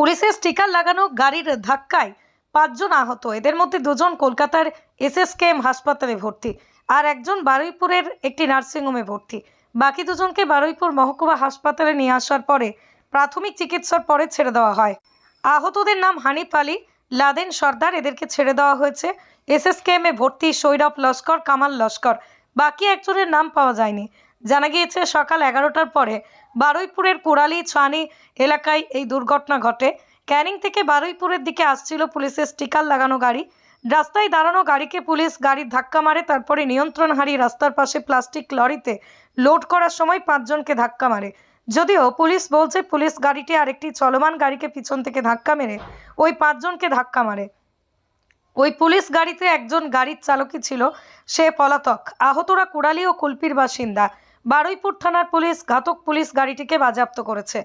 পুলিশের স্টিকার লাগানো গাড়ির ধাক্কায় পাঁচজন আহত। এদের মধ্যে দুজন কলকাতার এসএসকেএম হাসপাতালে ভর্তি আর একজন বারুইপুরের একটি নার্সিংহোমে ভর্তি। বাকি দুজনকে বারুইপুর মহকুমা হাসপাতালে নিয়ে আসার পরে প্রাথমিক চিকিৎসার পরে ছেড়ে দেওয়া হয়। আহতদের নাম হানিফ আলী, লাদেন সর্দার, এদেরকে ছেড়ে দেওয়া হয়েছে। এসএসকেএম ভর্তি সৈরভ লস্কর, কামাল লস্কর। বাকি একজনের নাম পাওয়া যায়নি। জানা গিয়েছে, সকাল এগারোটার পরে বারুইপুরের কোড়ালি ছানি এলাকায় এই দুর্ঘটনা ঘটে। ক্যানিং থেকে বারুইপুরের দিকে আসছিল পুলিশের স্টিকার লাগানো গাড়ি। রাস্তায় দাঁড়ানো গাড়িকে পুলিশ গাড়ির ধাক্কা মারে, তারপরে নিয়ন্ত্রণ হারিয়ে রাস্তার পাশে প্লাস্টিক লরিতে লোড করার সময় পাঁচজনকে ধাক্কা মারে। যদিও পুলিশ বলছে, পুলিশ গাড়িটি আরেকটি চলমান গাড়িকে পিছন থেকে ধাক্কা মেরে ওই পাঁচজনকে ধাক্কা মারে। ওই পুলিশ গাড়িতে একজন গাড়ির চালকই ছিল, সে পলাতক। আহতরা কুড়ালি ও কুলপির বাসিন্দা। বারুইপুর থানার পুলিশ ঘাতক পুলিশ গাড়িটিকে বাজেয়াপ্ত করেছে।